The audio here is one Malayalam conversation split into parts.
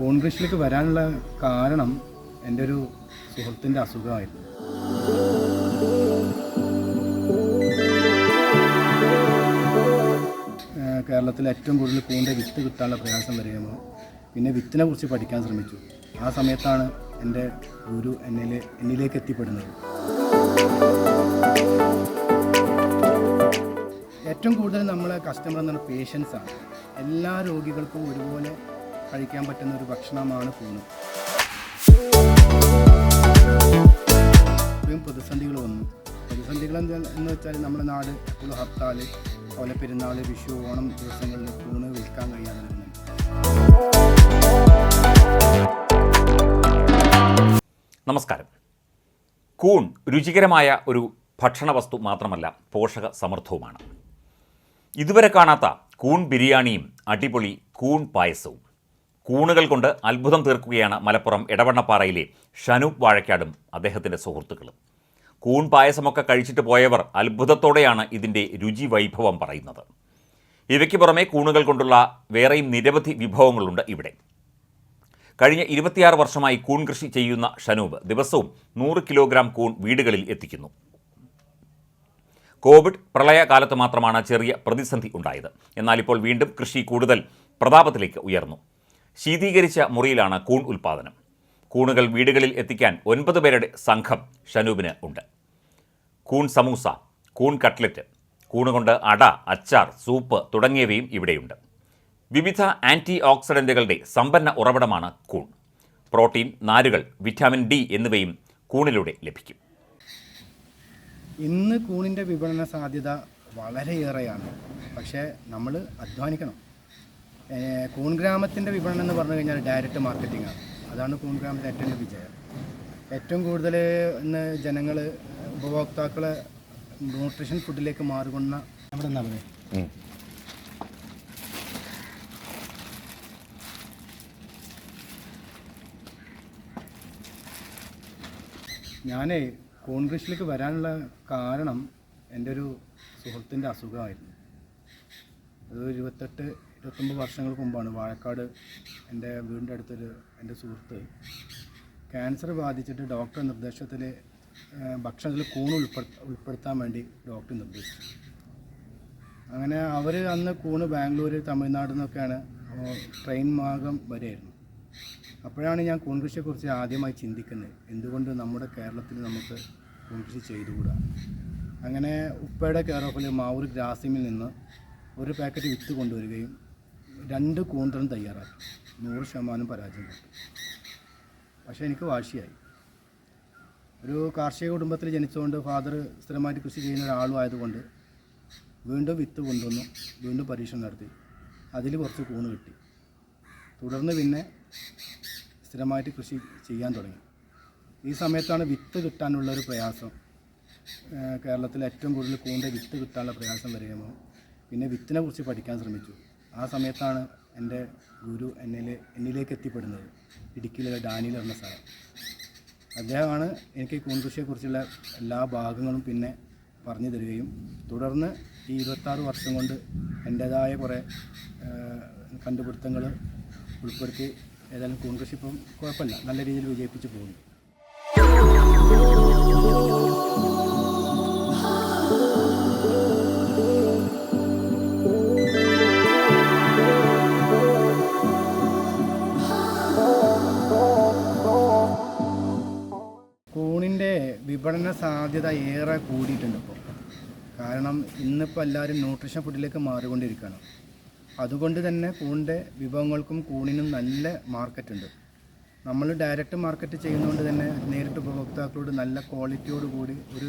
കൂൺ കൃഷിയിലേക്ക് വരാനുള്ള കാരണം എന്റെ ഒരു സുഹൃത്തിന്റെ അസുഖമായിരുന്നു. കേരളത്തിൽ ഏറ്റവും കൂടുതൽ പൂവിന്റെ വിത്ത് കിട്ടാനുള്ള പ്രയാസം വരികയും പിന്നെ വിത്തിനെ കുറിച്ച് പഠിക്കാൻ ശ്രമിച്ചു. ആ സമയത്താണ് എന്റെ ഗുരു എന്നിലെ എന്നിലേക്ക് എത്തിപ്പെടുന്നത്. ഏറ്റവും കൂടുതൽ നമ്മളെ കസ്റ്റമർ എന്ന് പറഞ്ഞാൽ പേഷ്യൻസാണ് എല്ലാ രോഗികൾക്കും ഒരുപോലെ കഴിക്കാൻ പറ്റുന്ന ഒരു ഭക്ഷണമാണ് കൂണ് ഇത്രയും പ്രതിസന്ധികൾ വന്നു. പ്രതിസന്ധികൾ എന്ന് വെച്ചാൽ നമ്മുടെ നാട് എപ്പോഴും ഹർത്താൽ അതുപോലെ പെരുന്നാൾ വിഷു ഓണം ദിവസങ്ങളിൽ കൂണ് വിൽക്കാൻ കഴിയാതെ നമസ്കാരം. കൂൺ രുചികരമായ ഒരു ഭക്ഷണ വസ്തു മാത്രമല്ല പോഷക സമൃദ്ധവുമാണ്. ഇതുവരെ കാണാത്ത കൂൺ ബിരിയാണിയും അടിപൊളി കൂൺ പായസവും. കൂണുകൾ കൊണ്ട് അത്ഭുതം തീർക്കുകയാണ് മലപ്പുറം ഇടവണ്ണപ്പാറയിലെ ഷനൂപ് വാഴക്കാടും അദ്ദേഹത്തിന്റെ സുഹൃത്തുക്കളും. കൂൺ പായസമൊക്കെ കഴിച്ചിട്ട് പോയവർ അത്ഭുതത്തോടെയാണ് ഇതിന്റെ രുചി വൈഭവം പറയുന്നത്. ഇവയ്ക്ക് പുറമെ കൂണുകൾ കൊണ്ടുള്ള വേറെയും നിരവധി വിഭവങ്ങളുണ്ട് ഇവിടെ. കഴിഞ്ഞ ഇരുപത്തിയാറ് വർഷമായി കൂൺ കൃഷി ചെയ്യുന്ന ഷനൂബ് ദിവസവും നൂറ് കിലോഗ്രാം കൂൺ വീടുകളിൽ എത്തിക്കുന്നു. കോവിഡ് പ്രളയകാലത്ത് മാത്രമാണ് ചെറിയ പ്രതിസന്ധി ഉണ്ടായത്. എന്നാൽ ഇപ്പോൾ വീണ്ടും കൃഷി കൂടുതൽ പ്രതാപത്തിലേക്ക് ഉയർന്നു. ശീതീകരിച്ച മുറിയിലാണ് കൂൺ ഉൽപ്പാദനം. കൂണുകൾ വീടുകളിൽ എത്തിക്കാൻ ഒൻപത് പേരുടെ സംഘം ഷനൂബിന് ഉണ്ട്. കൂൺ സമൂസ കൂൺ കട്ട്ലറ്റ് കൂണുകൊണ്ട് അട അച്ചാർ സൂപ്പ് തുടങ്ങിയവയും ഇവിടെയുണ്ട്. വിവിധ ആന്റി ഓക്സിഡന്റുകളുടെ സമ്പന്ന ഉറവിടമാണ് കൂൺ. പ്രോട്ടീൻ നാരുകൾ വിറ്റാമിൻ ഡി എന്നിവയും കൂണിലൂടെ ലഭിക്കും. ഇന്ന് കൂണിന്റെ വിപണന സാധ്യത വളരെയേറെയാണ്. പക്ഷേ നമ്മൾ അധ്വാനിക്കണം. ഏഹ് കൂൺ ഗ്രാമത്തിന്റെ വിപണനം എന്ന് പറഞ്ഞു കഴിഞ്ഞാൽ ഡയറക്റ്റ് മാർക്കറ്റിംഗ് ആണ്. അതാണ് കൂൺ ഗ്രാമത്തിന്റെ ഏറ്റവും വലിയ വിജയം. ഏറ്റവും കൂടുതൽ ഇന്ന് ജനങ്ങൾ ഉപഭോക്താക്കൾ ന്യൂട്രീഷൻ ഫുഡിലേക്ക് മാറുകൊണ്ട അവിടെ എന്താ പറയുക? ഞാൻ കോൺഗ്രസിലേക്ക് വരാനുള്ള കാരണം എന്റെ ഒരു സുഹൃത്തിന്റെ അസുഖമായിരുന്നു. അത് ഇരുപത്തെട്ട് ഇരുപത്തൊമ്പത് വർഷങ്ങൾക്ക് മുമ്പാണ് വാഴക്കാട് എന്റെ വീടിന്റെ അടുത്തൊരു എന്റെ സുഹൃത്ത് ക്യാൻസർ ബാധിച്ചിട്ട് ഡോക്ടർ നിർദ്ദേശത്തിൽ ഭക്ഷണത്തിൽ കൂൺ ഉൾപ്പെടു ഉൾപ്പെടുത്താൻ വേണ്ടി ഡോക്ടർ നിർദ്ദേശിച്ചു. അങ്ങനെ അവർ അന്ന് കൂണ് ബാംഗ്ലൂർ തമിഴ്നാട് നിന്നൊക്കെയാണ് ട്രെയിൻ മാർഗം വരെയായിരുന്നു. അപ്പോഴാണ് ഞാൻ കൂൺ കൃഷിയെക്കുറിച്ച് ആദ്യമായി ചിന്തിക്കുന്നത്. എന്തുകൊണ്ട് നമ്മുടെ കേരളത്തിൽ നമുക്ക് കൂൺ കൃഷി ചെയ്തുകൂടാ? അങ്ങനെ ഉപ്പയുടെ കെയർ ഓഫിൽ മാവൂർ ഗ്രാസിമിൽ നിന്ന് ഒരു പാക്കറ്റ് വിത്ത് കൊണ്ടുവരികയും രണ്ട് കൂന്തലും തയ്യാറാക്കി. നൂറ് ശതമാനം പരാജയപ്പെട്ടു പക്ഷേ എനിക്ക് വാശിയായി. ഒരു കാർഷിക കുടുംബത്തിൽ ജനിച്ചുകൊണ്ട് ഫാദർ സ്ഥിരമായിട്ട് കൃഷി ചെയ്യുന്ന ഒരാളും ആയതുകൊണ്ട് വീണ്ടും വിത്ത് കൊണ്ടുവന്നു വീണ്ടും പരീക്ഷണം നടത്തി. അതിൽ കുറച്ച് കൂണ് കിട്ടി. തുടർന്ന് പിന്നെ സ്ഥിരമായിട്ട് കൃഷി ചെയ്യാൻ തുടങ്ങി. ഈ സമയത്താണ് വിത്ത് കിട്ടാനുള്ള ഒരു പ്രയാസം. കേരളത്തിൽ ഏറ്റവും കൂടുതൽ കൂണ്ട വിത്ത് കിട്ടാനുള്ള പ്രയാസം വരികയും പിന്നെ വിത്തിനെ കുറിച്ച് പഠിക്കാൻ ശ്രമിച്ചു. ആ സമയത്താണ് എന്റെ ഗുരു എന്നിലെ എന്നിലേക്ക് എത്തിപ്പെടുന്നത്. ഇടുക്കിയിലെ ഡാനിയിൽ എന്ന സ്ഥലം അദ്ദേഹമാണ് എനിക്ക് കൂൺകൃഷിയെക്കുറിച്ചുള്ള എല്ലാ ഭാഗങ്ങളും പിന്നെ പറഞ്ഞു തരികയും തുടർന്ന് ഈ ഇരുപത്താറ് വർഷം കൊണ്ട് എന്റേതായ കുറേ കണ്ടുപിടുത്തങ്ങൾ ഉൾപ്പെടുത്തി ഏതായാലും കൂൺകൃഷി ഇപ്പം കുഴപ്പമില്ല. നല്ല രീതിയിൽ വിജയിപ്പിച്ചു പോകുന്നു. വിപണന സാധ്യത ഏറെ കൂടിയിട്ടുണ്ട് ഇപ്പോൾ കാരണം ഇന്നിപ്പോൾ എല്ലാവരും ന്യൂട്രീഷൻ ഫുഡിലേക്ക് മാറിക്കൊണ്ടിരിക്കുകയാണ്. അതുകൊണ്ട് തന്നെ കൂണിന്റെ വിഭവങ്ങൾക്കും കൂണിനും നല്ല മാർക്കറ്റുണ്ട് നമ്മൾ ഡയറക്റ്റ് മാർക്കറ്റ് ചെയ്യുന്നതുകൊണ്ട് തന്നെ നേരിട്ട് ഉപഭോക്താക്കളോട് നല്ല ക്വാളിറ്റിയോട് കൂടി ഒരു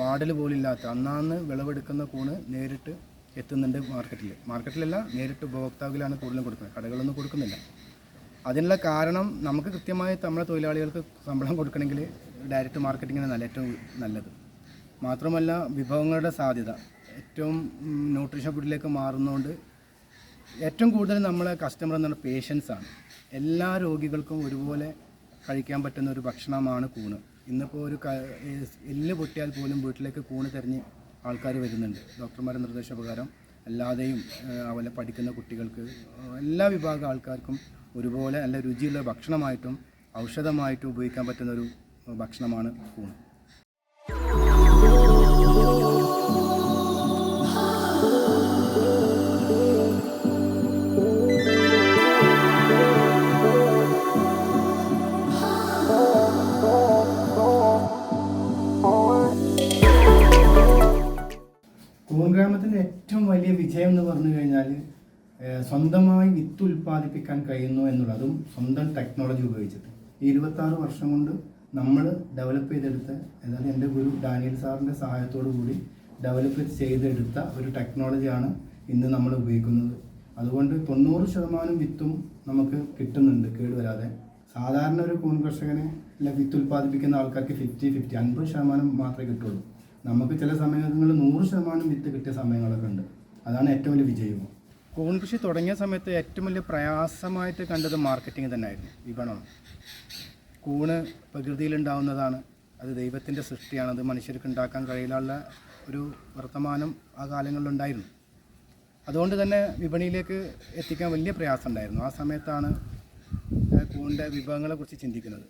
വാടൽ പോലും ഇല്ലാത്ത അന്നാന്ന് വിളവെടുക്കുന്ന കൂണ് നേരിട്ട് എത്തുന്നുണ്ട് മാർക്കറ്റിൽ മാർക്കറ്റിലല്ല നേരിട്ട് ഉപഭോക്താക്കളിലാണ് കൂടുതലും കൊടുക്കുന്നത്. കടകളൊന്നും കൊടുക്കുന്നില്ല. അതിനുള്ള കാരണം നമുക്ക് കൃത്യമായി നമ്മളെ തൊഴിലാളികൾക്ക് ശമ്പളം കൊടുക്കണമെങ്കിൽ ഡയറക്റ്റ് മാർക്കറ്റിംഗ് നല്ല ഏറ്റവും നല്ലത്. മാത്രമല്ല വിഭവങ്ങളുടെ സാധ്യത. ഏറ്റവും ന്യൂട്രീഷൻ ഫുഡിലേക്ക് മാറുന്നതുകൊണ്ട് ഏറ്റവും കൂടുതൽ നമ്മളെ കസ്റ്റമർ എന്ന് പറഞ്ഞാൽ പേഷ്യൻസ് ആണ്. എല്ലാ രോഗികൾക്കും ഒരുപോലെ കഴിക്കാൻ പറ്റുന്ന ഒരു ഭക്ഷണമാണ് കൂണ്. ഇന്നിപ്പോൾ ഒരു എല്ല് പൊട്ടിയാൽ പോലും വീട്ടിലേക്ക് കൂണ് തിരഞ്ഞ് ആൾക്കാർ വരുന്നുണ്ട്. ഡോക്ടർമാരുടെ നിർദ്ദേശപ്രകാരം അല്ലാതെയും അതുപോലെ പഠിക്കുന്ന കുട്ടികൾക്ക് എല്ലാ വിഭാഗം ആൾക്കാർക്കും ഒരുപോലെ നല്ല രുചിയുള്ള ഭക്ഷണമായിട്ടും ഔഷധമായിട്ടും ഉപയോഗിക്കാൻ പറ്റുന്ന ഒരു ഭക്ഷണമാണ് കൂൺ. കൂൺ ഗ്രാമത്തിന്റെ ഏറ്റവും വലിയ വിജയം എന്ന് പറഞ്ഞു കഴിഞ്ഞാൽ സ്വന്തമായി വിത്ത് ഉൽപ്പാദിപ്പിക്കാൻ കഴിയുന്നു എന്നുള്ളതും സ്വന്തം ടെക്നോളജി ഉപയോഗിച്ചിട്ട്. ഈ ഇരുപത്താറ് വർഷം കൊണ്ട് നമ്മൾ ഡെവലപ്പ് ചെയ്തെടുത്ത അതായത് എന്റെ ഗുരു ഡാനിയൽ സാറിന്റെ സഹായത്തോടു കൂടി ഡെവലപ്പ് ചെയ്തെടുത്ത ഒരു ടെക്നോളജിയാണ് ഇന്ന് നമ്മൾ ഉപയോഗിക്കുന്നത്. അതുകൊണ്ട് തൊണ്ണൂറ് ശതമാനം വിത്തും നമുക്ക് കിട്ടുന്നുണ്ട് കേടുവരാതെ. സാധാരണ ഒരു കൂൺ കർഷകനെ അല്ല വിത്ത് ഉൽപ്പാദിപ്പിക്കുന്ന ആൾക്കാർക്ക് ഫിഫ്റ്റി ഫിഫ്റ്റി അൻപത് ശതമാനം മാത്രമേ കിട്ടുള്ളൂ. നമുക്ക് ചില സമയങ്ങളിൽ നൂറ് ശതമാനം വിത്ത് കിട്ടിയ സമയങ്ങളൊക്കെ ഉണ്ട്. അതാണ് ഏറ്റവും വലിയ വിജയവും. കൂൺ കൃഷി തുടങ്ങിയ സമയത്ത് ഏറ്റവും വലിയ പ്രയാസമായിട്ട് കണ്ടത് മാർക്കറ്റിംഗ് തന്നെയായിരുന്നു. വിപണനം കൂണ് പ്രകൃതിയിലുണ്ടാവുന്നതാണ്. അത് ദൈവത്തിന്റെ സൃഷ്ടിയാണ്. അത് മനുഷ്യർക്ക് ഉണ്ടാക്കാൻ കഴിയില്ല ഒരു വർത്തമാനം ആ കാലങ്ങളിലുണ്ടായിരുന്നു. അതുകൊണ്ട് തന്നെ വിപണിയിലേക്ക് എത്തിക്കാൻ വലിയ പ്രയാസം ഉണ്ടായിരുന്നു ആ സമയത്താണ് കൂണിന്റെ വിഭവങ്ങളെക്കുറിച്ച് ചിന്തിക്കുന്നത്.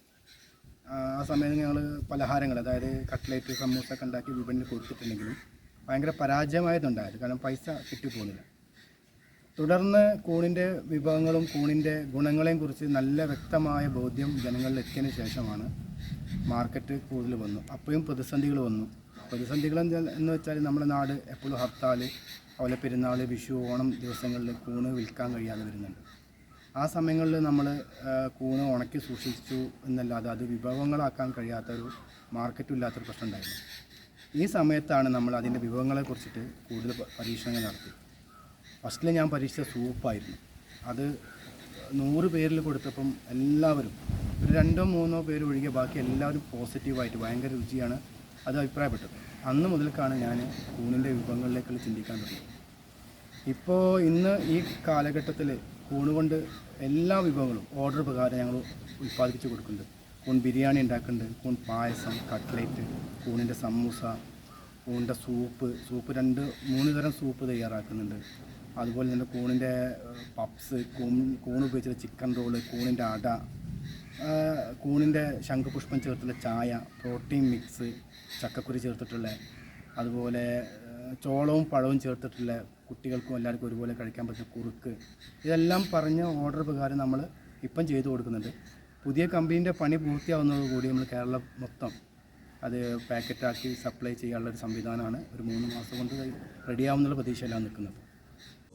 ആ ആ സമയത്ത് ഞങ്ങൾ പലഹാരങ്ങൾ അതായത് കട്ട്ലേറ്റ് സമൂസ ഒക്കെ ഉണ്ടാക്കി വിപണിയിൽ കൊടുത്തിട്ടുണ്ടെങ്കിലും ഭയങ്കര പരാജയമായതുണ്ടായത് കാരണം പൈസ കിട്ടിപ്പോകുന്നില്ല തുടർന്ന് കൂണിന്റെ വിഭവങ്ങളും കൂണിന്റെ ഗുണങ്ങളെയും കുറിച്ച് നല്ല വ്യക്തമായ ബോധ്യം ജനങ്ങളിൽ എത്തിയതിന് ശേഷമാണ് മാർക്കറ്റ് കൂടുതൽ വന്നു. അപ്പോഴും പ്രതിസന്ധികൾ വന്നു. പ്രതിസന്ധികൾ എന്ന് വെച്ചാൽ നമ്മുടെ നാട് എപ്പോഴും ഹർത്താൽ അതുപോലെ പെരുന്നാൾ വിഷു ഓണം ദിവസങ്ങളിൽ കൂണ് വിൽക്കാൻ കഴിയാതെ വരുന്നുണ്ട്. ആ സമയങ്ങളിൽ നമ്മൾ കൂണ് ഉണക്കി സൂക്ഷിച്ചു എന്നല്ലാതെ അത് വിഭവങ്ങളാക്കാൻ കഴിയാത്തൊരു മാർക്കറ്റും ഇല്ലാത്തൊരു പ്രശ്നം ഉണ്ടായിരുന്നു. ഈ സമയത്താണ് നമ്മൾ അതിന്റെ വിഭവങ്ങളെ കുറിച്ചിട്ട് കൂടുതൽ പരീക്ഷണങ്ങൾ നടത്തി ഫസ്റ്റിൽ ഞാൻ പരീക്ഷിച്ച സൂപ്പായിരുന്നു. അത് നൂറ് പേരിൽ കൊടുത്തപ്പം എല്ലാവരും ഒരു രണ്ടോ മൂന്നോ പേര് ഒഴികെ ബാക്കി എല്ലാവരും പോസിറ്റീവായിട്ട് ഭയങ്കര രുചിയാണ് അത് അഭിപ്രായപ്പെട്ടത്. അന്ന് മുതൽക്കാണ് ഞാൻ കൂണിന്റെ വിഭവങ്ങളിലേക്കുള്ള ചിന്തിക്കാൻ തുടങ്ങിയത്. ഇപ്പോൾ ഇന്ന് ഈ കാലഘട്ടത്തിൽ കൂണുകൊണ്ട് എല്ലാ വിഭവങ്ങളും ഓർഡർ പ്രകാരം ഞങ്ങൾ ഉൽപ്പാദിപ്പിച്ച് കൊടുക്കുന്നുണ്ട്. കൂൺ ബിരിയാണി ഉണ്ടാക്കുന്നുണ്ട് കൂൺ പായസം കട്ട്ലേറ്റ് കൂണിന്റെ സമൂസ കൂണിന്റെ സൂപ്പ് സൂപ്പ് രണ്ട് മൂന്ന് തരം സൂപ്പ് തയ്യാറാക്കുന്നുണ്ട്. അതുപോലെ തന്നെ കൂണിന്റെ പപ്സ് കൂൺ കൂൺ ഉപയോഗിച്ചുള്ള ചിക്കൻ റോൾ കൂണിന്റെ അട കൂണിന്റെ ശംഖുപുഷ്പം ചേർത്തുള്ള ചായ പ്രോട്ടീൻ മിക്സ് ചക്കക്കുരി ചേർത്തിട്ടുള്ള അതുപോലെ ചോളവും പഴവും ചേർത്തിട്ടുള്ള കുട്ടികൾക്കും എല്ലാവർക്കും ഒരുപോലെ കഴിക്കാൻ പറ്റുന്ന കുറുക്ക്. ഇതെല്ലാം പറഞ്ഞ ഓർഡർ പ്രകാരം നമ്മൾ ഇപ്പം ചെയ്തു കൊടുക്കുന്നുണ്ട്. പുതിയ കമ്പനീന്റെ പണി പൂർത്തിയാവുന്നതോടുകൂടി നമ്മൾ കേരളം മൊത്തം അത് പാക്കറ്റാക്കി സപ്ലൈ ചെയ്യാനുള്ള ഒരു സംവിധാനമാണ്. ഒരു മൂന്ന് മാസം കൊണ്ട് റെഡിയാവുന്നുള്ള പ്രതീക്ഷയിലാണ് നിൽക്കുന്നത്.